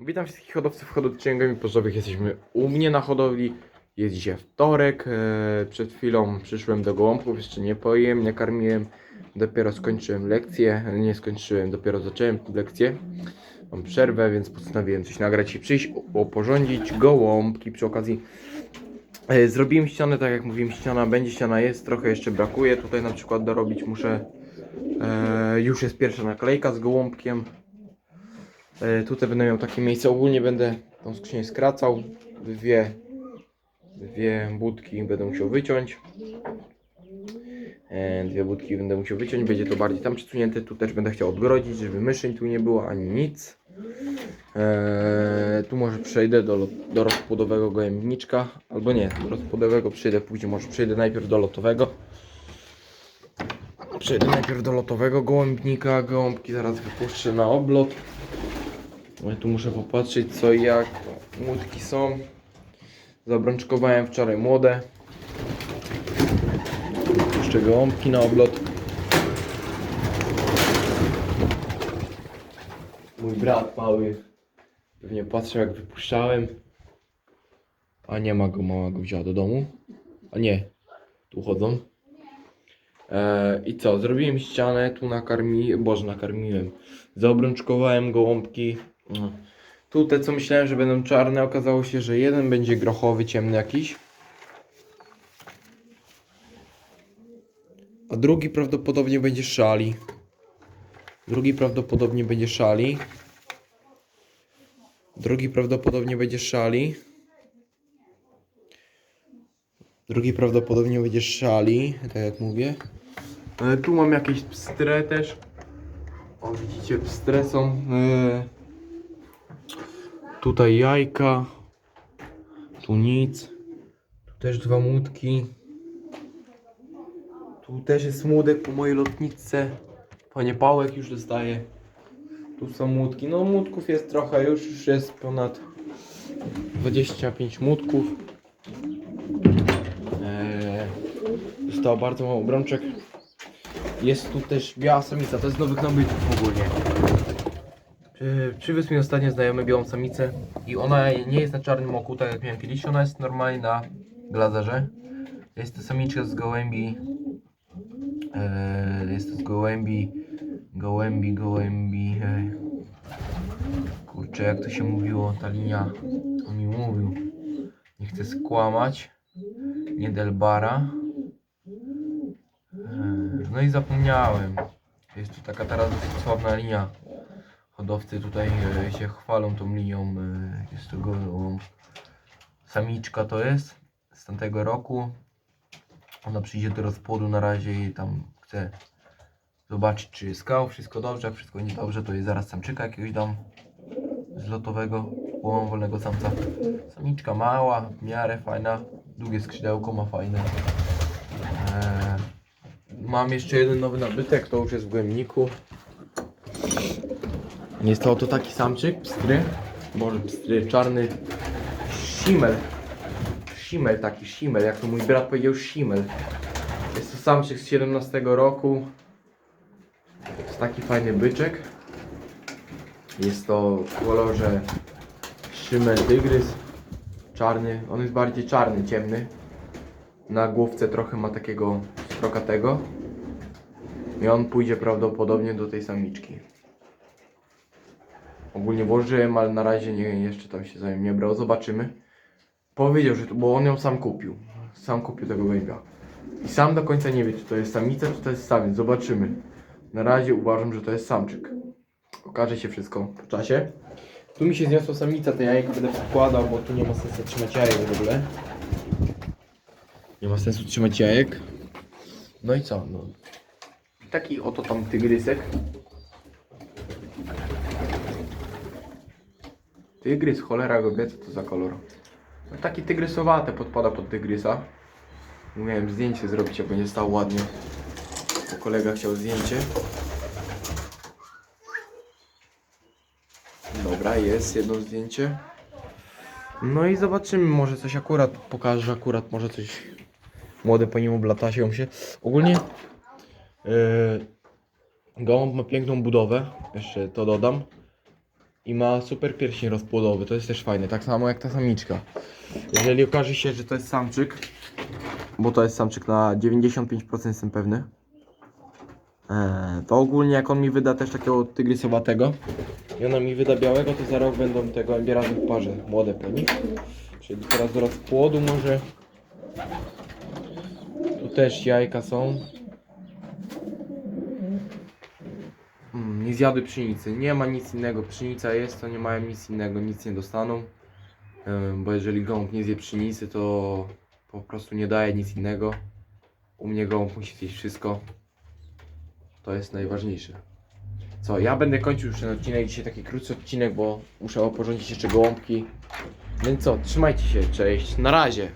Witam wszystkich hodowców hodowcy księgami pocztowych. Jesteśmy u mnie na hodowli. Jest dzisiaj wtorek. e, Przed chwilą przyszłem do gołąbków. Jeszcze nie pojem, nie karmiłem. Dopiero skończyłem lekcję. Nie skończyłem, dopiero zacząłem lekcję. Mam przerwę, więc postanowiłem coś nagrać i przyjść, oporządzić gołąbki przy okazji. e, Zrobiłem ścianę, tak jak mówiłem, ściana będzie, ściana jest, trochę jeszcze brakuje. Tutaj na przykład dorobić muszę. E, już jest pierwsza naklejka z gołąbkiem. E, tutaj będę miał takie miejsce. Ogólnie będę tą skrzynię skracał. Dwie, dwie budki będę musiał wyciąć. E, dwie budki będę musiał wyciąć. Będzie to bardziej tam przesunięte. Tu też będę chciał odgrodzić, żeby myszeń tu nie było ani nic. E, tu może przejdę do, do rozpłodowego gołębniczka. Albo nie, do rozpłodowego przejdę później. Może przejdę najpierw do lotowego. Przejdę najpierw do lotowego gołębnika. Gołąbki zaraz wypuszczę na oblot. No i tu muszę popatrzeć co i jak. Młotki są. Zabrączkowałem wczoraj młode. Jeszcze gołąbki na oblot. Mój brat mały pewnie patrzył jak wypuszczałem. A nie ma go, mama go wzięła do domu. A nie, tu chodzą. E, I co, zrobiłem ścianę, tu nakarmiłem, boże nakarmiłem. Zaobrączkowałem gołąbki. No. Tu te co myślałem, że będą czarne, okazało się, że jeden będzie grochowy, ciemny jakiś. A drugi prawdopodobnie będzie szali. Drugi prawdopodobnie będzie szali. Drugi prawdopodobnie będzie szali. Drugi prawdopodobnie będzie szali, tak jak mówię. E, tu mam jakieś pstre też. O, widzicie, pstre są. E, tutaj jajka. Tu nic. Tu też dwa młódki. Tu też jest młódek po mojej lotniczce. Panie Pałek już dostaje. Tu są młódki. No młódków jest trochę już, już jest ponad 25 młódków. Eee, zostało bardzo mało brączek. Jest tu też biała samica, to jest nowych nabytków ogólnie. Przy- Przywiózł mi ostatnio znajomy białą samicę i ona nie jest na czarnym oku, tak jak miałem kiedyś, ona jest normalnie na glazerze. Jest to samiczka z gołębi. Eee, jest to z gołębi, gołębi, gołębi. Kurczę, jak to się mówiło, ta linia, on mi mówił. Nie chcę skłamać. Nie Delbara. Eee, No i zapomniałem. Jest tu taka teraz dosyć sławna linia. Hodowcy tutaj e, się chwalą tą linią. e, Jest to gołąb. Samiczka to jest z tamtego roku. Ona przyjdzie do rozpłodu na razie i tam chce zobaczyć czy jest skał, wszystko dobrze, jak wszystko nie dobrze to jest zaraz samczyka jakiegoś dam z lotowego łomą wolnego samca. Samiczka mała, w miarę fajna, długie skrzydełko ma fajne. Eee, mam jeszcze jeden nowy nabytek, to już jest w głębniku. Jest to oto taki samczyk, pstry, może pstry, czarny simel. Simel taki, simel, jak to mój brat powiedział, simel. Jest to samczyk z 17 roku. Jest taki fajny byczek. Jest to w kolorze szymel tygrys. Czarny, on jest bardziej czarny, ciemny. Na główce trochę ma takiego strokatego. I on pójdzie prawdopodobnie do tej samiczki. Ogólnie włożyłem, ale na razie nie, jeszcze tam się za nią nie brał. Zobaczymy. Powiedział, że to, bo on ją sam kupił. Sam kupił tego baby'a. I sam do końca nie wie, czy to jest samica, czy to jest samiec. Zobaczymy. Na razie uważam, że to jest samczyk. Okaże się wszystko po czasie. Tu mi się zniosła samica, te jajka będę przekładał, bo tu nie ma sensu trzymać jajek w ogóle. Nie ma sensu trzymać jajek. No i co? No. Taki oto tam tygrysek. Tygrys, cholera go wie, co to za kolor. No taki tygrysowaty podpada pod tygrysa. Miałem zdjęcie zrobić, jak będzie stało ładnie. Bo kolega chciał zdjęcie. Dobra, jest jedno zdjęcie. No i zobaczymy, może coś akurat pokażę, akurat może coś młody po nim oblatają się. Ogólnie yy, gołąb ma piękną budowę, jeszcze to dodam. I ma super pierścień rozpłodowy, to jest też fajne, tak samo jak ta samiczka. Jeżeli okaże się, że to jest samczyk, bo to jest samczyk na 95% jestem pewny, e, to ogólnie jak on mi wyda też takiego tygrysowatego i ona mi wyda białego, to za rok będą tego embierady w parze, młode po. Czyli teraz do rozpłodu może. Tu też jajka są. Nie zjadły pszenicy. Nie ma nic innego. Pszenica jest, to nie mają nic innego. Nic nie dostaną. Bo jeżeli gąb nie zje pszenicy, to po prostu nie daje nic innego. U mnie gąb musi zjeść wszystko. To jest najważniejsze. Co, ja będę kończył już ten odcinek. Dzisiaj taki krótszy odcinek, bo muszę oporządzić jeszcze gołąbki. Więc co, trzymajcie się, cześć, na razie.